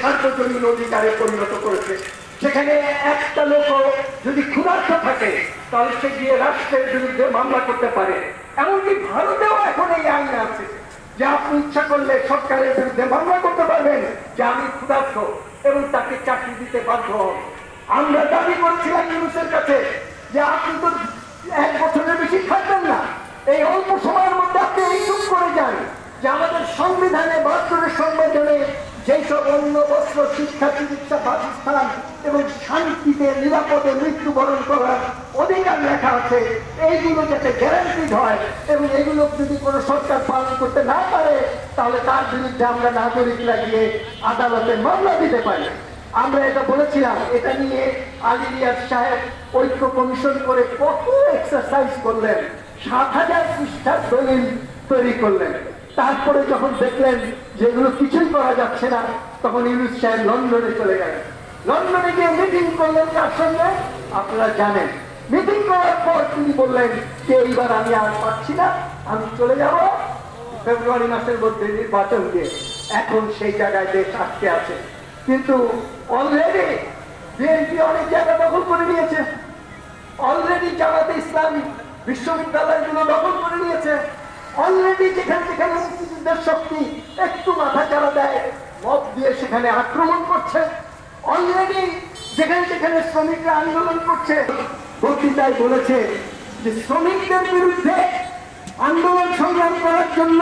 সার্বজনীন অধিকারে পরিণত করেছে। সেখানে একটা লোক যদি ক্ষুধার্ত থাকে, তাহলে সে গিয়ে রাষ্ট্রের বিরুদ্ধে মামলা করতে পারে। এমনকি ভারতেও এখন এই আইন আছে যে আপনি ইচ্ছা করলে সরকারের বিরুদ্ধে মামলা করতে পারবেন যে আমি ক্ষুধার্ত এবং তাকে চাকরি দিতে বাধ্য হন আমরা দাবি করছিলাম ইউনুসের কাছে যে আপনি তো এক বছরের বেশি থাকবেন না। এই অল্প সময়ের মধ্যে আপনি এইটুক করে যান যে আমাদের সংবিধানে বাহাত্তরের সংবিধানে যেই সব অন্য বস্ত্র, শিক্ষা, চিকিৎসা, বাসস্থান এবং শান্তিতে, নিরাপদে মৃত্যুবরণ করার অধিকার লেখা আছে, এইগুলো যাতে গ্যারান্টিড হয় এবং এগুলো যদি কোনো সরকার পালন করতে না পারে, তাহলে তার বিরুদ্ধে আমরা নাগরিকরা গিয়ে আদালতে মামলা দিতে পারি। আমরা এটা বলেছিলাম, এটা নিয়ে আলিয়ার সাহেব ঐক্য কমিশন করে কত এক্সারসাইজ করলেন, সাত হাজার পৃষ্ঠার দলিল তৈরি করলেন। তারপরে যখন দেখলেন যেগুলো কিছুই করা যাচ্ছে না, তখন ইউনুস সাহেব লন্ডনে চলে গেলেন। লন্ডনে গিয়ে মিটিং করলেন কার সঙ্গে? আপনারা জানেন। মিটিং করার পর তিনি বললেন যে এইবার আমি আর পাচ্ছি না, আমি চলে যাব। ফেব্রুয়ারি মাসের মধ্যে নির্বাচন দিয়ে। এখন সেই জায়গায় দেশ আটকে আছে। কিন্তু অলরেডি বিএনপি অনেক জায়গা দখল করে নিয়েছে। অলরেডি জামাতে ইসলামী বিশ্ববিদ্যালয়গুলো দখল করে নিয়েছে। অলরেডি যেখানে যেখানে মুক্তিযুদ্ধের শক্তি একটু মাথা চালা দেয়। মত দিয়ে সেখানে আক্রমণ করছে। অলরেডি যেখানে যেখানে শ্রমিকরা আন্দোলন করছে, বক্তৃতায় বলেছে যে শ্রমিকদের বিরুদ্ধে আন্দোলন সংগ্রাম করার জন্য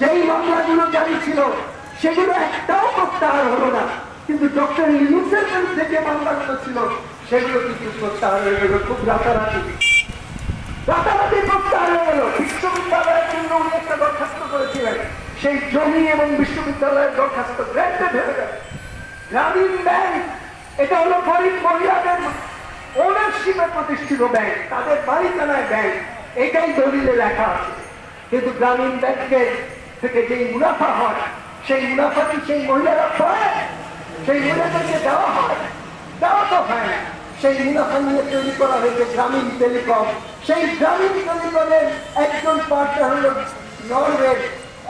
যেই মামলাগুলো জারি ছিল, সেগুলো একটাও প্রত্যাহার হলো না। কিন্তু ডক্টর ইউনুসের বিরুদ্ধে যে মামলাগুলো ছিল, সেগুলো কিন্তু প্রত্যাহার হয়ে গেল খুব রাতারাতি। সেই জমি এবং বিশ্ববিদ্যালয়ের দরখাস্ত গ্র্যান্টেড গেল গ্রামীণ ব্যাংক, এটা হলো গরিব মহিলাদের ওনারশিপে প্রতিষ্ঠিত ব্যাংক, তাদের মালিকানায় ব্যাংক, এটাই দলিলে লেখা আছে। কিন্তু গ্রামীণ ব্যাংকের থেকে যেই মুনাফা হয়, সেই মুনাফা কি সেই মহিলারা পায়? সেই মহিলাদেরকে দেওয়া হয়? দেওয়া তো হয় সেই মুনাফা নিয়ে তৈরি করা হয়েছে গ্রামীণ টেলিকম। সেই গ্রামীণ টেলিকমের একজন পার্টনার হলো নরওয়ের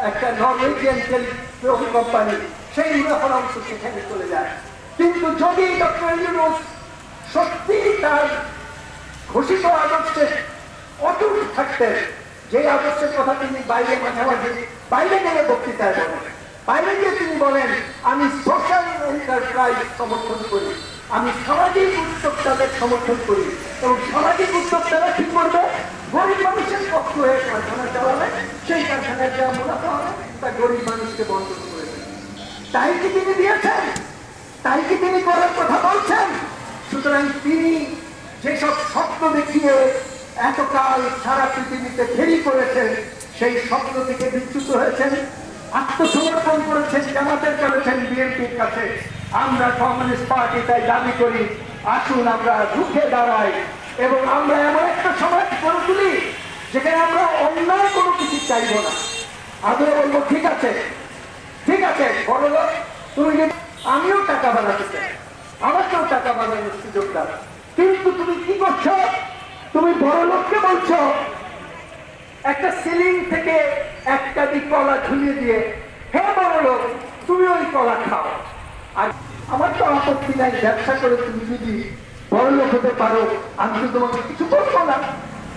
একটা নরওয়েজিয়ান টেলিকম কোম্পানি সেই মুনাফার অংশ সেখানে চলে যায়। কিন্তু যদি ডক্টর ইউনুস সত্যি তার ঘোষিত আদর্শে অটুট থাকতেন, যে আদর্শের কথা তিনি বাইরে মাঝামাঝি, বাইরে গেলে বক্তৃতায় বলেন, বাইরে গিয়ে তিনি বলেন, আমি সোশ্যাল এন্টারপ্রাইজ সমর্থন করি, আমি সামাজিক উদ্যোক্তাদের সমর্থন করি এবং সামাজিক উদ্যোক্তারা কি করবে? গরিব মানুষের হয়ে কারখানা চালাবে সেই কারখানার যা মুনাফা হবে তা গরিব মানুষকে বন্ধ করে তাই কি তিনি দিয়েছেন তাই কি তিনি করার কথা বলছেন সুতরাং তিনি যেসব স্বপ্ন দেখিয়ে এতকাল সারা পৃথিবীতে ফেরি করেছেন সেই স্বপ্ন থেকে বিচ্যুত হয়েছেন আত্মসমর্পণ করেছেন জামাতের করেছেন বিএনপির কাছে আমরা কমিউনিস্ট পার্টি তাই দাবি করি আসুন আমরা রুখে দাঁড়াই এবং আমরা এমন একটা সমাজ করে তুলি যেখানে আমরা অন্যায় কোনো কিছু চাইব না। আমি বলব, ঠিক আছে ঠিক আছে বড় লোক তুমি যদি আমিও টাকা বানাতে চাই। আমাকেও টাকা বানানোর সুযোগ দাও। কিন্তু তুমি কি করছ? তুমি বড় লোককে বলছো, একটা সিলিং থেকে একটা দিক কলা ঝুলিয়ে দিয়ে, হে বড় লোক তুমি ওই কলা খাও। আর আমার তো আপত্তি নাই, ব্যবসা করে তুমি যদি বড় লোক হতে পারো, আমি তো তোমাকে কিছু বলব না।